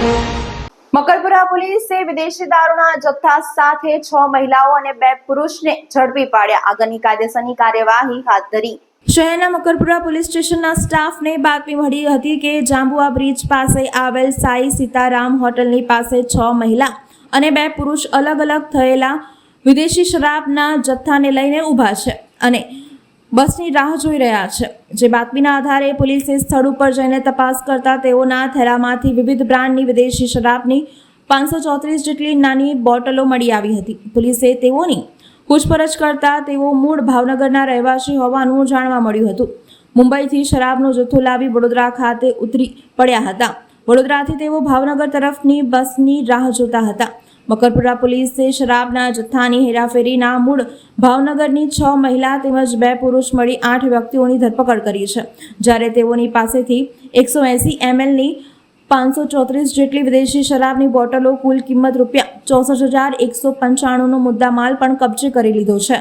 મકરપુરા પોલીસે વિદેશી દારૂના જથ્થા સાથે છ મહિલાઓ અને બે પુરુષને ઝડપી પાડ્યા. આગળની કાયદેસરની કાર્યવાહી હાથ ધરી. શહેરના મકરપુરા પોલીસ સ્ટેશનના સ્ટાફને બાતમી મળી હતી કે જાંબુઆ બ્રિજ પાસે આવેલ સાઈ સીતારામ હોટલની પાસે છ મહિલા અને બે પુરુષ અલગ અલગ થયેલા વિદેશી શરાબના જથ્થાને લઈને ઊભા છે અને બસની રાહ જોઈ રહ્યા છે. જે બાતમીના આધારે પોલીસે સ્થળ ઉપર જઈને તપાસ કરતા તેઓના થેલામાંથી વિવિધ બ્રાન્ડની વિદેશી શરાબની પાંચસો ચોત્રીસ જેટલી નાની બોટલો મળી આવી હતી. પોલીસે તેઓની પૂછપરછ કરતા તેઓ મૂળ ભાવનગરના રહેવાસી હોવાનું જાણવા મળ્યું હતું. મુંબઈથી શરાબનો જથ્થો લાવી વડોદરા ખાતે ઉતરી પડ્યા હતા. વડોદરાથી તેઓ ભાવનગર તરફની બસની રાહ જોતા હતા. મકરપુરા પોલીસે શરાબના જથ્થાની હેરાફેરીના મૂળ ભાવનગરની છ મહિલા તેમજ બે પુરુષ મળી આઠ વ્યક્તિઓની ધરપકડ કરી છે. જ્યારે તેઓની પાસેથી એકસો એંસી એમએલની પાંચસો ચોત્રીસ જેટલી વિદેશી શરાબની બોટલો કુલ કિંમત રૂપિયા ચોસઠ હજાર એકસો પંચાણુંનો મુદ્દામાલ પણ કબજે કરી લીધો છે.